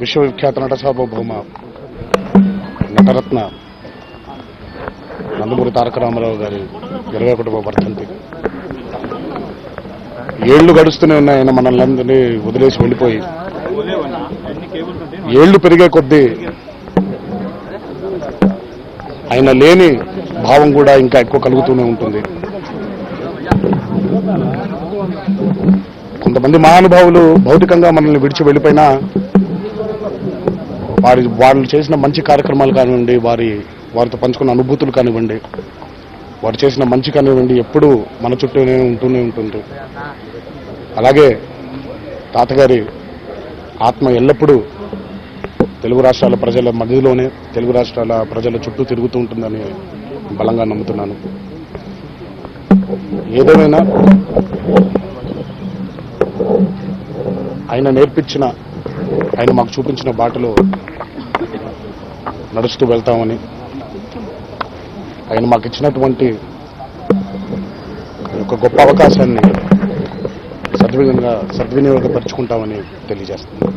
విశ్వవిఖ్యాత నట సార్వభౌమ నటరత్న నందమూరి తారక రామారావు గారి ఇరవై ఒకటవ వర్ధంతి. ఏళ్ళు గడుస్తూనే ఉన్నాయి ఆయన మనల్ని వదిలేసి వెళ్ళిపోయి. ఏళ్ళు పెరిగే కొద్దీ ఆయన లేని భావం కూడా ఇంకా ఎక్కువ కలుగుతూనే ఉంటుంది. కొంతమంది మహానుభావులు భౌతికంగా మనల్ని విడిచి వెళ్ళిపోయినా వారి వాళ్ళు చేసిన మంచి కార్యక్రమాలు కానివ్వండి వారి వారితో పంచుకున్న అనుభూతులు కానివ్వండి వారు చేసిన మంచి కానివ్వండి ఎప్పుడూ మన చుట్టూనే ఉంటూనే ఉంటుంది. అలాగే తాతగారి ఆత్మ ఎల్లప్పుడూ తెలుగు రాష్ట్రాల ప్రజల మధ్యలోనే తెలుగు రాష్ట్రాల ప్రజల చుట్టూ తిరుగుతూ ఉంటుందని బలంగా నమ్ముతున్నాను. ఏదేమైనా ఆయన నేర్పించిన ఆయన మాకు చూపించిన బాటలో నడుస్తూ వెళ్తామని ఆయన మాకు ఇచ్చినటువంటి ఒక గొప్ప అవకాశాన్ని సద్వినియోగంగా సద్వినియోగపరుచుకుంటామని తెలియజేస్తున్నాను